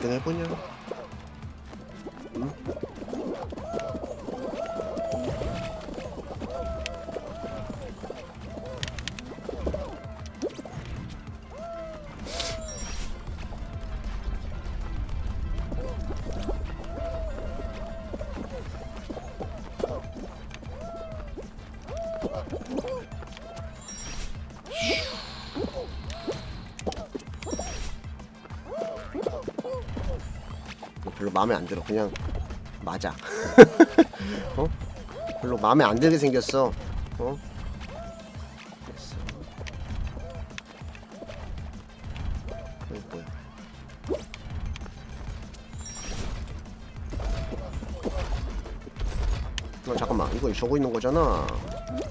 1등 해 별로 마음에 안 들어. 그냥 맞아. 어? 별로 마음에 안 들게 생겼어. 어? 됐어. 이거 뭐야? 어, 잠깐만. 이거 저거 있는 거잖아.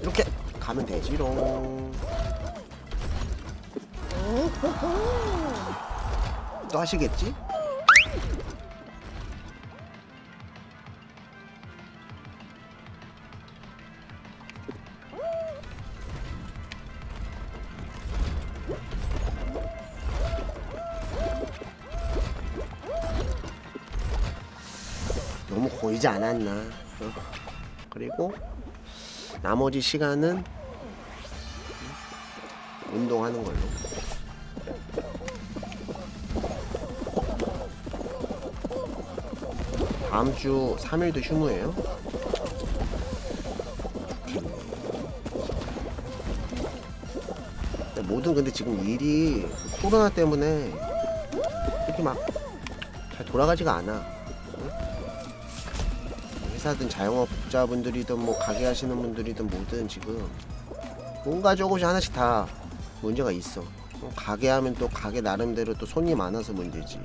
이렇게 가면 되지롱. 또 하시겠지? 너무 고이지 않았나. 어. 그리고 나머지 시간은 운동하는 걸로. 다음 주 3일도 휴무예요. 모든 근데 지금 일이 코로나 때문에 이렇게 막 잘 돌아가지가 않아. 회사든 자영업자분들이든 뭐 가게 하시는 분들이든 뭐든 지금 뭔가 조금씩 하나씩 다 문제가 있어. 어, 가게 하면 또 가게 나름대로 또 손이 많아서 문제지.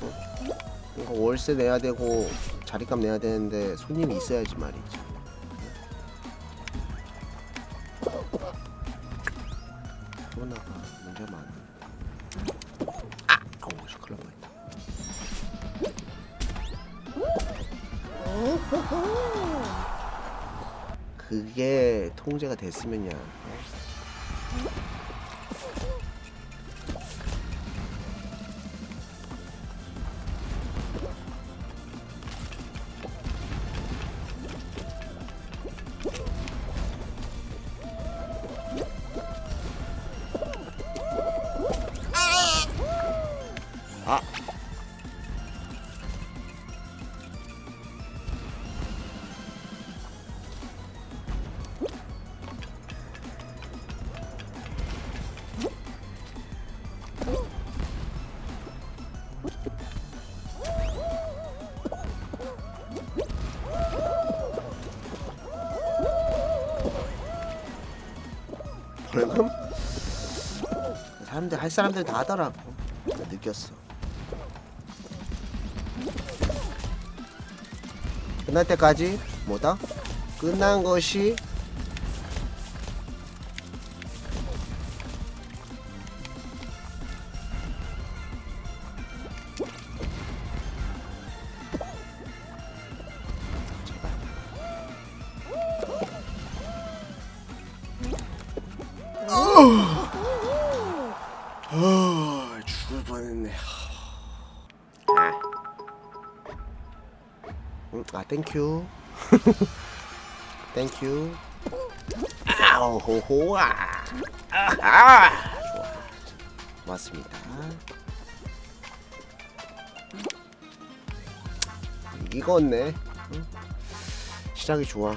어? 월세 내야 되고 자리값 내야 되는데 손님이 있어야지 말이지. 코로나가 문제가 많아. 아, 그게 통제가 됐으면야. 아. 사람들 할 사람들 다 하더라고. 느꼈어. 끝날 때까지 뭐다? 끝난 것이 음, 아 땡큐. 땡큐. 아우 호호아. 아하. 좋아. 고맙습니다. 이거네. 응? 시작이 좋아.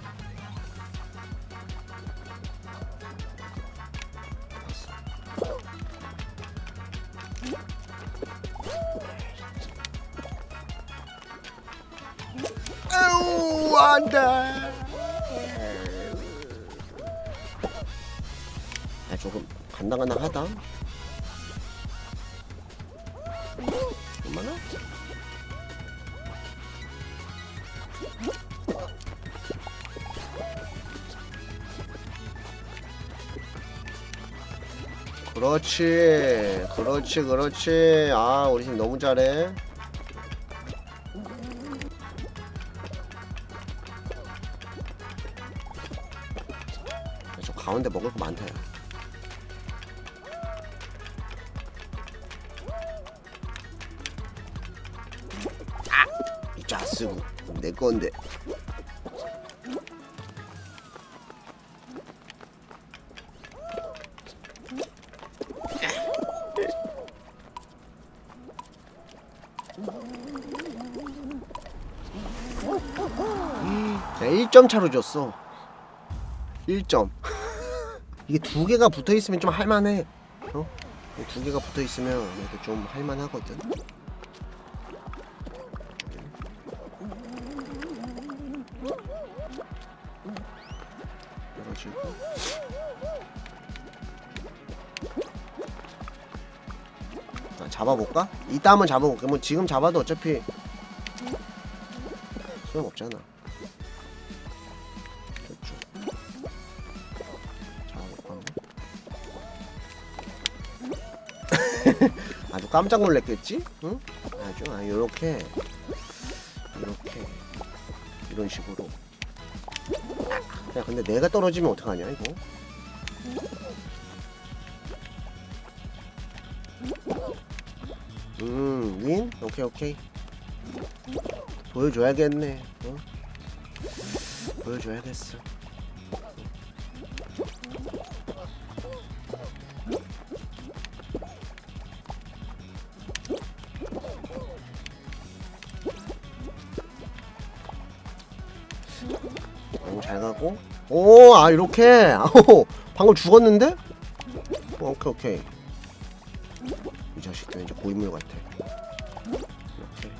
아우 안돼. 조금 간당간당하다. 얼마나? 그렇지 그렇지 그렇지 아 우리 팀 너무 잘해 가운데 먹을 거 많다 야. 아! 이 자스구 내 건데 야, 1점 차로 줬어. 1점. 이게 두 개가 붙어 있으면 좀 할만해. 어? 이두 개가 붙어 있으면 그래도 좀 할만하거든. 그래가지고 아, 잡아볼까? 이따 한번 잡아볼게. 뭐 지금 잡아도 어차피 소용 없잖아. 아주 깜짝 놀랐겠지? 응? 아주 아 요렇게 이렇게 이런 식으로. 야 근데 내가 떨어지면 어떡하냐 이거? 음, 윈? 오케이, 오케이. 보여줘야겠네. 어? 보여줘야겠어. 오, 잘 가고. 오, 아, 이렇게. 아오, 방금 죽었는데? 어, 오케이, 오케이. 이 자식들 이제 고인물 같아. 이렇게.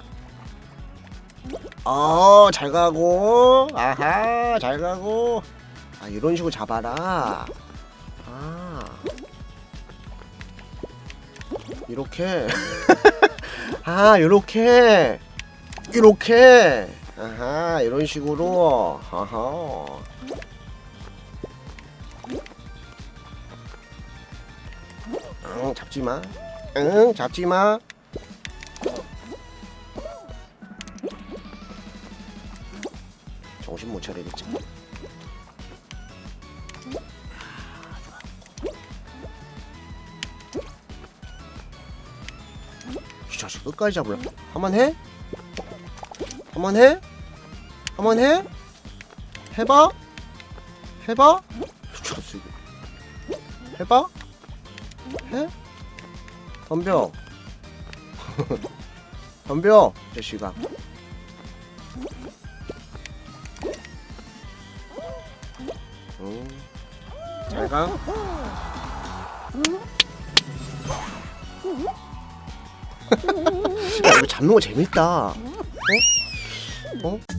어, 잘 가고. 아하, 잘 가고. 아, 이런 식으로 잡아라. 아. 이렇게. 아, 이렇게. 이렇게. 아하, 이런 식으로. 아하. 응, 잡지 마. 응, 잡지 마. 정신 못 차리겠지. 이 자식 끝까지 잡으려. 한번 해? 한번 해? 한번 해? 해봐? 해봐? 미쳤어 이거. 해봐? 해? 덤벼 덤벼 이 자식아 응. 잘가 야 이거 잡는 거 재밌다 어? 어?